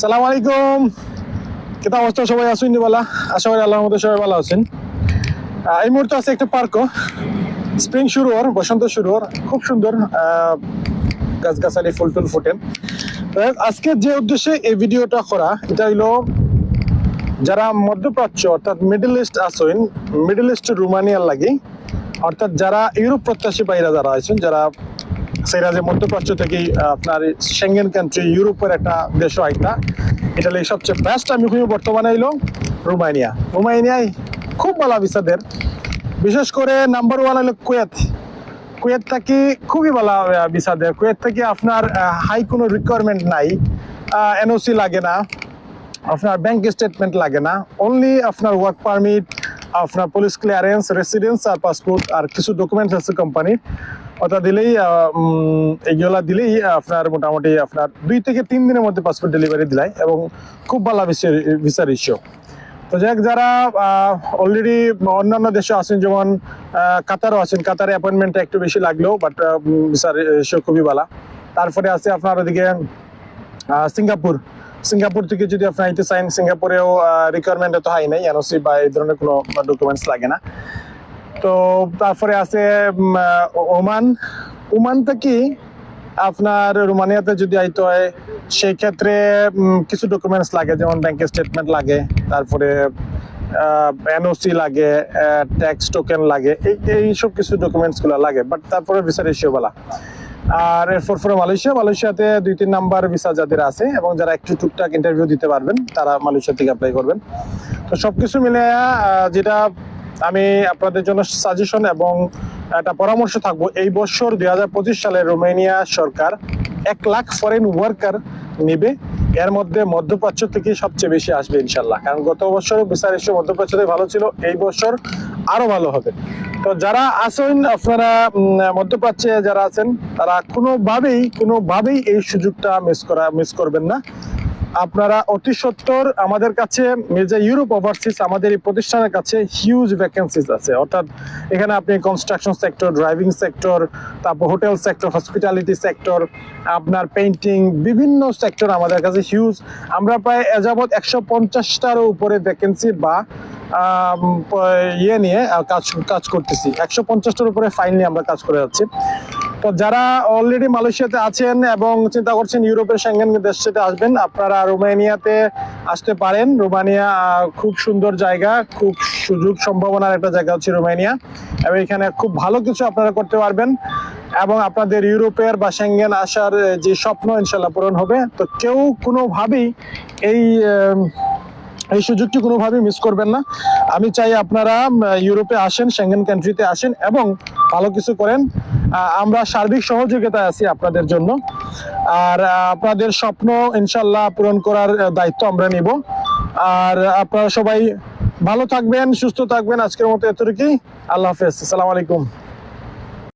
সালাম আলাইকুম। কেতা অবস্থা? সবাই আছেন বলা? আশা করি আল্লাহর মধ্যে সবাই ভালো আছেন। এই মুহূর্তে আছে একটা পার্কও স্প্রিং শুরু হওয়ার, বসন্ত শুরু হওয়ার। খুব সুন্দর গাছগাছালি, ফুল টুল ফুটেন তো আজকে যে উদ্দেশ্যে এই ভিডিওটা করা, এটা হইল যারা মধ্যপ্রাচ্য, অর্থাৎ মিডল ইস্ট আসেন মিডল ইস্ট রোমানিয়ার লাগি, অর্থাৎ যারা ইউরোপ প্রত্যাশী বাইরা যারা আছেন, যারা সেরা যে মধ্যপ্রাচ্য থেকে আপনার সেঙ্গেন কান্ট্রি ইউরোপের একটা দেশ একটা এটা। সবচেয়ে বেস্ট আমি খুঁজে বর্তমানে হইল রোমানিয়া। রোমানিয়ায় খুব ভালো ভিসাদের বিশেষ করে নাম্বার ওয়ান হলো কুয়েত। কুয়েত থেকে খুবই ভালো ভিসা কুয়েত থেকে আপনার হাই কোনো রিকোয়ারমেন্ট নাই। এনওসি লাগে না। আপনার ব্যাংক স্টেটমেন্ট লাগে না। অনলি আপনার ওয়ার্ক পারমিট আপনার পুলিশ ক্লিয়ারেন্স রেসিডেন্স আর পাসপোর্ট আর কিছু ডকুমেন্টস আছে কোম্পানির ওটা দিলেই এইগুলা দিলেই আপনার মোটামুটি আপনার দুই থেকে তিন দিনের মধ্যে পাসপোর্ট ডেলিভারি দিলাই এবং খুব ভালো ভিসার ইস্যু তো যাক, যারা অলরেডি অন্যান্য দেশে আছেন, যেমন কাতারও আছেন, কাতারে অ্যাপয়েন্টমেন্টটা একটু বেশি লাগলেও বাট ভিসার ইস্যু খুবই ভালো তারপরে আছে আপনার ওদিকে সিঙ্গাপুর। সিঙ্গাপুর থেকে যদি আপনি আইতে চান, সিঙ্গাপুরেও রিকোয়ারমেন্ট এত হাই নাই এনওসি বা এই ধরনের কোনো ডকুমেন্টস লাগে না। তো তারপরে আছে ওমান। ওমান থেকে আপনার রোমানিয়াতে যদি আইতে হয় সেই ক্ষেত্রে কিছু ডকুমেন্টস লাগে, যেমন ব্যাংক স্টেটমেন্ট লাগে, তারপরে এনওসি লাগে ট্যাক্স টোকেন লাগে, এই এই সব কিছু ডকুমেন্টসগুলো লাগে বাট তারপরে ভিসা রেশিও বলা। আর এরপর পরে মালয়েশিয়া, মালয়েশিয়াতে দুই, তিন নাম্বার ভিসা যাদের আছে, এবং যারা একটু টুকটাক ইন্টারভিউ দিতে পারবেন, তারা মালয়েশিয়া থেকে অ্যাপ্লাই করবেন। তো সব কিছু মিলে যেটা আমি আপনাদের জন্য সাজেশন এবং একটা পরামর্শ থাকব। এই বছর দুই হাজার পঁচিশ সালে রোমানিয়া সরকার এক লাখ ফরেন ওয়ার্কার নেবে। এর মধ্যে মধ্যপ্রাচ্য থেকে সবচেয়ে বেশি আসবে ইনশাল্লাহ কারণ গত বছর বিচার মধ্যপ্রাচ্য থেকে ভালো ছিল, এই বছর আরও ভালো হবে। তো যারা আছেন, আপনারা মধ্যপ্রাচ্যে যারা আছেন, তারা কোনোভাবেই কোনোভাবেই এই সুযোগটা মিস করা মিস করবেন না। আপনারা অতি সত্তর আমাদের কাছে ইউরোপ ওভারসিজ আমাদের এই প্রতিষ্ঠানের কাছে হিউজ ভ্যাকেন্সিজ আছে। অর্থাৎ এখানে আপনি কনস্ট্রাকশন সেক্টর ড্রাইভিং সেক্টর তারপর হোটেল সেক্টর হসপিটালিটি সেক্টর আপনার পেইন্টিং বিভিন্ন সেক্টর আমাদের কাছে হিউজ আমরা প্রায় যাবৎ একশো পঞ্চাশটারও উপরে ভ্যাকেন্সি বা ইয়ে নিয়ে কাজ কাজ করতেছি। একশো পঞ্চাশটার উপরে ফাইল নিয়ে আমরা কাজ করে যাচ্ছি। তো যারা অলরেডি মালয়েশিয়াতে আছেন এবং চিন্তা করছেন ইউরোপের সেঙ্গেন দেশে আসবেন, আপনারা রোমানিয়াতে আসতে পারেন। রোমানিয়া খুব সুন্দর জায়গা, খুব সুযোগ সম্ভাবনার একটা জায়গা হচ্ছে রোমানিয়া। এবং এখানে খুব ভালো কিছু আপনারা করতে পারবেন। এবং আপনাদের ইউরোপের বা সেঙ্গেন আসার যে স্বপ্ন ইনশাল্লাহ পূরণ হবে। তো কেউ কোনোভাবেই এই এই সুযোগটি কোনোভাবেই মিস করবেন না। আমি চাই আপনারা ইউরোপে আসেন সেঙ্গেন কান্ট্রিতে আসেন এবং ভালো কিছু করেন। আমরা সার্বিক সহযোগিতায় আছি আপনাদের জন্য। আর আপনাদের স্বপ্ন ইনশাল্লাহ পূরণ করার দায়িত্ব আমরা নিব। আর, আপনারা সবাই ভালো থাকবেন, সুস্থ থাকবেন। আজকের মতো এতটুকুই। আল্লাহ হাফেজ। আসসালামু আলাইকুম।